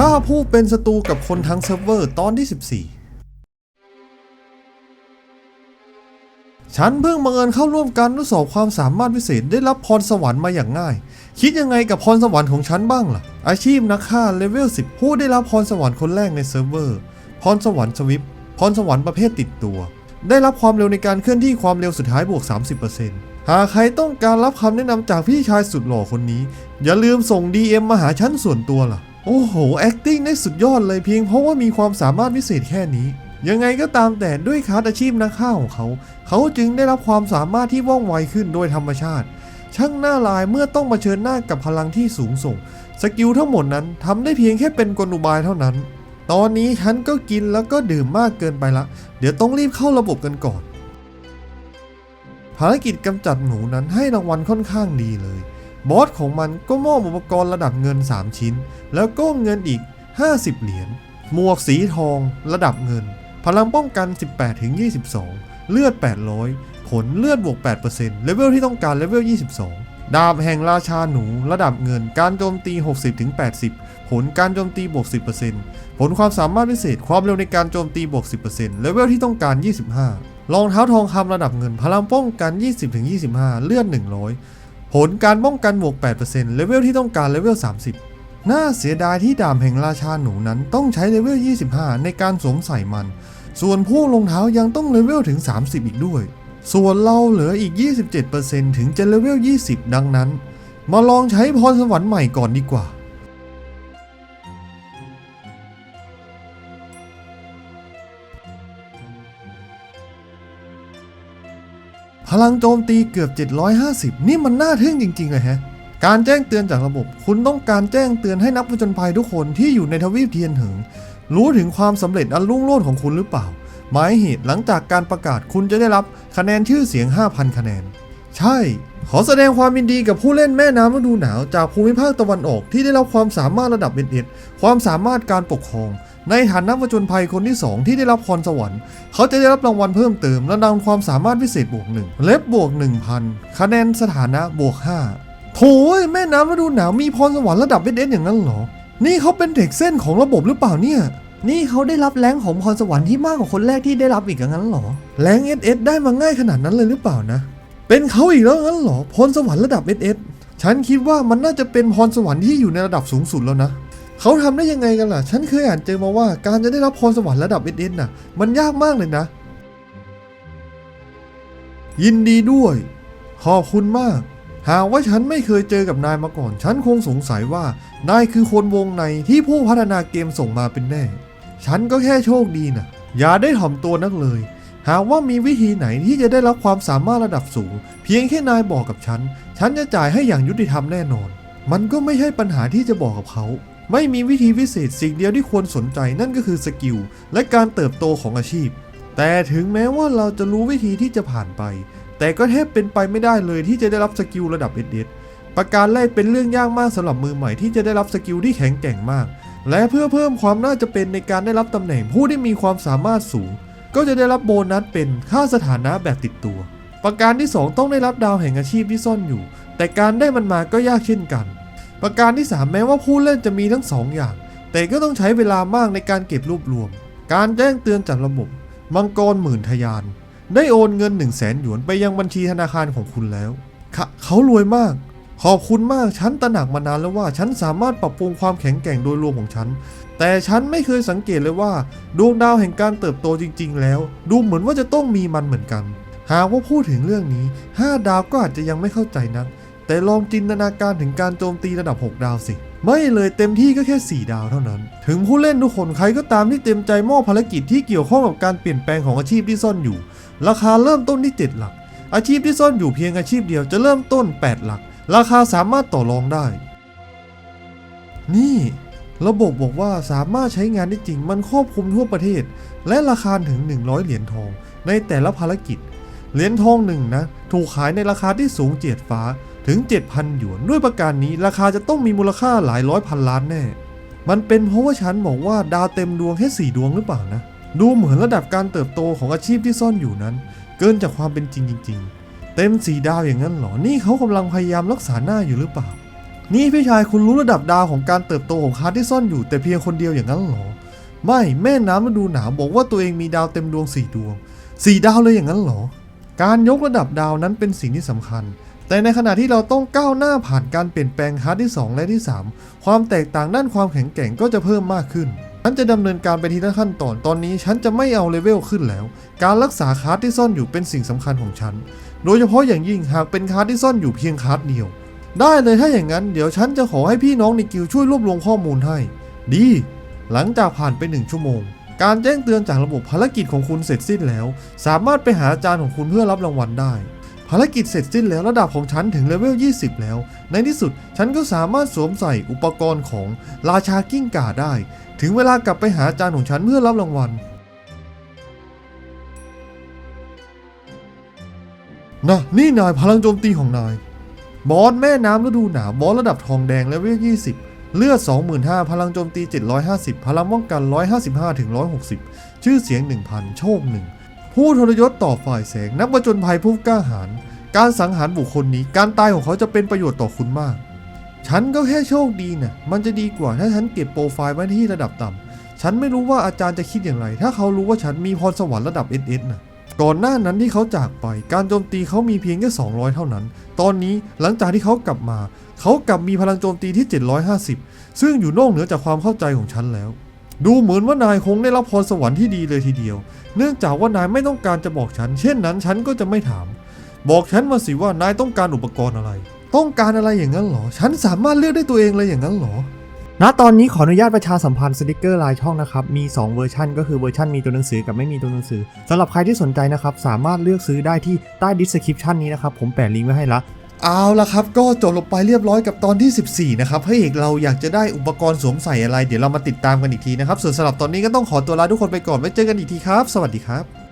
ข้าผู้เป็นศัตรูกับคนทั้งเซิร์ฟเวอร์ตอนที่ 14 ฉันเพิ่งบังเอิญเข้าร่วมการทดสอบความสามารถพิเศษได้รับพรสวรรค์มาอย่างง่าย คิดยังไงกับพรสวรรค์ของฉันบ้างล่ะ อาชีพนักฆ่าเลเวล 10 ผู้ได้รับพรสวรรค์คนแรกในเซิร์ฟเวอร์ พรสวรรค์สวิปพรสวรรค์ประเภทติดตัว ได้รับความเร็วในการเคลื่อนที่ความเร็วสุดท้ายบวก 30%หากใครต้องการรับคำแนะนำจากพี่ชายสุดหล่อคนนี้ อย่าลืมส่ง DM มาหาฉันส่วนตัวล่ะ โอ้โห acting ได้สุดยอดเลยเพียงเพราะว่ามีความสามารถพิเศษแค่นี้ ยังไงก็ตามแต่ด้วยคาสอาชีพนักฆ่าของเขา เขาจึงได้รับความสามารถที่ว่องไวขึ้นโดยธรรมชาติ ช่างหน้าลายเมื่อต้องมาเชิญหน้ากับพลังที่สูงส่ง สกิลทั้งหมดนั้นทำได้เพียงแค่เป็นกลอุบายเท่านั้น ตอนนี้ฉันก็กินแล้วก็ดื่มมากเกินไปละ เดี๋ยวต้องรีบเข้าระบบกันก่อน ภารกิจกำจัดหนูนั้นให้รางวัลค่อนข้างดีเลย บอสของมันก็มอบอุปกรณ์ระดับเงิน 3 ชิ้น แล้วก็เงินอีก 50 เหรียญ หมวกสีทอง ระดับเงิน พลังป้องกัน 18-22 เลือด 800 ผลเลือดบวก 8%เลเวลที่ต้องการเลเวล 22 ดาบแห่งราชาหนู ระดับเงิน การโจมตี 60-80 ผลการโจมตีบวก 10%ผลความสามารถพิเศษ ความเร็วในการโจมตีบวก 10%เลเวลที่ต้องการ 25รองเท้าทองคำระดับเงิน พลังป้องกัน 20-25 เลือด 100 ผลการป้องกันบวก 8%เลเวลที่ต้องการเลเวล 30 น่าเสียดายที่ดาบแห่งราชาหนูนั้นต้องใช้เลเวล 25 ในการสวมใส่มัน ส่วนผู้ลงเท้ายังต้องเลเวลถึง 30 อีกด้วย ส่วนเราเหลืออีก 27%ถึงจะเลเวล 20 ดังนั้น มาลองใช้พรสวรรค์ใหม่ก่อนดีกว่า พลังโจมตีเกือบ 750 นี่มันน่าทึ่งจริง ๆ เลยฮะ การแจ้งเตือนจากระบบ คุณต้องการแจ้งเตือนให้นักผจญภัยทุกคนที่อยู่ในทวีปเทียนเหิง รู้ถึงความสำเร็จอันรุ่งโรจน์ของคุณหรือเปล่า หมายเหตุหลังจากการประกาศคุณจะได้รับคะแนนชื่อเสียง 5,000 คะแนน ใช่ ขอแสดงความยินดีกับผู้เล่นแม่น้ำฤดูหนาวจากภูมิภาคตะวันออกที่ได้รับความสามารถระดับเอ็ดความสามารถการปกครอง ในฐานะผจญภัยคนที่ 2 ที่ได้รับพรสวรรค์ เขาจะได้รับรางวัลเพิ่มเติมระดับความสามารถพิเศษบวกหนึ่งเล็บบวก 1,000 คะแนนสถานะบวก 5โถยแม่น้ำฤดูหนาวมีพรสวรรค์ระดับเอ็ดอย่างนั้นเหรอ นี่เขาเป็นเด็กเส้นของระบบหรือเปล่าเนี่ยนี่เขาได้รับแรงของพรสวรรค์ที่มากกว่าคนแรกที่ได้รับอีกอย่างนั้นเหรอ แรงเอสเอสได้มาง่ายขนาดนั้นเลยหรือเปล่านะ เป็นเขาอีกแล้วงั้นเหรอ พรสวรรค์ระดับเอสเอสฉันคิดว่ามันน่าจะเป็นพรสวรรค์ที่อยู่ในระดับสูงสุดแล้วนะ เขาทำได้ยังไงกันล่ะ ฉันเคยอ่านเจอมาว่าการจะได้รับพรสวรรค์ระดับเอสเอสน่ะ มันยากมากเลยนะ ยินดีด้วย ขอบคุณมาก หากว่าฉันไม่เคยเจอกับนายมาก่อน ฉันคงสงสัยว่านายคือคนวงในที่ผู้พัฒนาเกมส่งมาเป็นแน่ ฉันก็แค่โชคดีน่ะ อย่าได้ถ่อมตัวนักเลย หากว่ามีวิธีไหนที่จะได้รับความสามารถระดับสูง เพียงแค่นายบอกกับฉัน ฉันจะจ่ายให้อย่างยุติธรรมแน่นอน มันก็ไม่ใช่ปัญหาที่จะบอกกับเขา ไม่มีวิธีพิเศษสิ่งเดียวที่ควรสนใจนั่นก็คือสกิลและการเติบโตของอาชีพ แต่ถึงแม้ว่าเราจะรู้วิธีที่จะผ่านไป แต่ก็แทบเป็นไปไม่ได้เลยที่จะได้รับสกิลระดับเอเดประการแรกเป็นเรื่องยากมากสำหรับมือใหม่ที่จะได้รับสกิลที่แข็งแกร่งมาก และเพื่อเพิ่มความน่าจะเป็นในการได้รับตำแหน่งผู้ที่มีความสามารถสูง ก็จะได้รับโบนัสเป็นค่าสถานะแบบติดตัว ประการที่ 2 ต้องได้รับดาวแห่งอาชีพที่ซ่อนอยู่ แต่การได้มันมาก็ยากเช่นกัน ประการที่ 3 แม้ว่าผู้เล่นจะมีทั้ง 2 อย่าง แต่ก็ต้องใช้เวลามากในการเก็บรวบรวม การแจ้งเตือนจากระบบ มังกรหมื่นทยาน ได้โอนเงิน 1 0 0 0 0แสนหยวนไปยังบัญชีธนาคารของคุณแล้วเขาเขารวยมาก ขอบคุณมากฉันตระหนักมานานแล้วว่าฉันสามารถปรับปรุงความแข็งแกร่งโดยรวมของฉัน แต่ฉันไม่เคยสังเกตเลยว่า ดวงดาวแห่งการเติบโตจริง ๆ แล้ว ดูเหมือนว่าจะต้องมีมันเหมือนกัน หากว่าพูดถึงเรื่องนี้ 5 ดาวก็อาจจะยังไม่เข้าใจนัก แต่ลองจินตนาการถึงการโจมตีระดับ 6 ดาวสิ ไม่เลยเต็มที่ก็แค่ 4 ดาวเท่านั้น ถึงผู้เล่นทุกคนใครก็ตามที่เต็มใจมอบภารกิจที่เกี่ยวข้องกับการเปลี่ยนแปลงของอาชีพที่ซ่อนอยู่ ราคาเริ่มต้นที่ 7 หลัก อาชีพที่ซ่อนอยู่เพียงอาชีพเดียวจะเริ่มต้น 8 หลัก ราคาสามารถต่อรองได้ นี่ ระบบบอกว่าสามารถใช้งานได้จริงมันครอบคลุมทั่วประเทศ และราคาถึง 100 เหรียญทอง ในแต่ละภารกิจ เหรียญทองหนึ่งนะถูกขายในราคาที่สูงเจียดฟ้า ถึง 7,000 หยวน ด้วยประการนี้ราคาจะต้องมีมูลค่าหลายร้อยพันล้านแน่ มันเป็นเพราะว่าฉันบอกว่าดาวเต็มดวงแค่สี่ดวงหรือเปล่านะ ดูเหมือนระดับการเติบโตของอาชีพที่ซ่อนอยู่นั้น เกินจากความเป็นจริงจริง ๆ เต็มสีดาวอย่างนั้นเหรอ นี่เขากำลังพยายามรักษาหน้าอยู่หรือเปล่า นี่พี่ชายคุณรู้ระดับดาวของการเติบโตของคาร์ที่ซ่อนอยู่ แต่เพียงคนเดียวอย่างนั้นเหรอ ไม่แม่น้ำฤดูหนาวบอกว่าตัวเองมีดาวเต็มดวงสี่ดวงสี่ดาวเลยอย่างนั้นเหรอ การยกระดับดาวนั้นเป็นสิ่งที่สำคัญ แต่ในขณะที่เราต้องก้าวหน้าผ่านการเปลี่ยนแปลงคาร์ดที่ 2 และที่ 3 ความแตกต่างด้านความแข็งแกร่งก็จะเพิ่มมากขึ้น ฉันจะดำเนินการไปทีละขั้นตอน ตอนนี้ฉันจะไม่เอาเลเวลขึ้นแล้ว การรักษาคาร์ดที่ซ่อนอยู่เป็นสิ่งสำคัญของฉัน โดยเฉพาะอย่างยิ่งหากเป็นคาร์ดที่ซ่อนอยู่เพียงคาร์ดเดียว ได้เลยถ้าอย่างนั้นเดี๋ยวฉันจะขอให้พี่น้องในกิลด์ช่วยรวบรวมข้อมูลให้ ดี หลังจากผ่านไปหนึ่งชั่วโมงการแจ้งเตือนจากระบบภารกิจของคุณเสร็จสิ้นแล้ว สามารถไปหาอาจารย์ของคุณเพื่อรับรางวัลได้ ภารกิจเสร็จสิ้นแล้วระดับของฉันถึงเลเวล 20 แล้ว ในที่สุดฉันก็สามารถสวมใส่อุปกรณ์ของราชากิ้งก่าได้ ถึงเวลากลับไปหาอาจารย์ของฉันเพื่อรับรางวัล นะนี่นายพลังโจมตีของนาย บอสแม่น้ำฤดูหนาวบอสระดับทองแดงเลเวล 20 เลือด 25,000 พลังโจมตี 750 พลังป้องกัน 155ถึง160 ชื่อเสียง 1,000 โชค1 ผู้ทรยศต่อฝ่ายแสงนักประจนภัยผู้กล้าหาญการสังหารบุคคลนี้การตายของเขาจะเป็นประโยชน์ต่อคุณมาก ฉันก็แค่โชคดีนะมันจะดีกว่าถ้าฉันเก็บโปรไฟล์ไว้ที่ระดับต่ำฉันไม่รู้ว่าอาจารย์จะคิดอย่างไร ถ้าเขารู้ว่าฉันมีพรสวรรค์ระดับ SS นะก่อนหน้านั้นที่เขาจากไป การโจมตีเขามีเพียงแค่200 เท่านั้น ตอนนี้หลังจากที่เขากลับมา เขากลับมีพลังโจมตีที่ 750 ซึ่งอยู่นอกเหนือจากความเข้าใจของฉันแล้ว ดูเหมือนว่านายคงได้รับพรสวรรค์ที่ดีเลยทีเดียว เนื่องจากว่านายไม่ต้องการจะบอกฉัน เช่นนั้นฉันก็จะไม่ถาม บอกฉันมาสิว่านายต้องการอุปกรณ์อะไร ต้องการอะไรอย่างนั้นเหรอ ฉันสามารถเลือกได้ตัวเองเลยอย่างนั้นเหรอณตอนนี้ขออนุญาตประชาสัมพันธ์สติกเกอร์ลายช่องนะครับ มี 2 เวอร์ชันก็คือเวอร์ชันมีตัวหนังสือกับไม่มีตัวหนังสือสำหรับใครที่สนใจนะครับ สามารถเลือกซื้อได้ที่ใต้ดิสคริปชันนี้นะครับ ผมแปะลิงก์ไว้ให้ละ เอาละครับก็จบลงไปเรียบร้อยกับตอนที่ 14 นะครับพระเอกเราอยากจะได้อุปกรณ์สวมใส่อะไร เดี๋ยวเรามาติดตามกันอีกทีนะครับ ส่วนสำหรับตอนนี้ก็ต้องขอตัวลาทุกคนไปก่อนไว้เจอกันอีกทีครับ สวัสดีครับ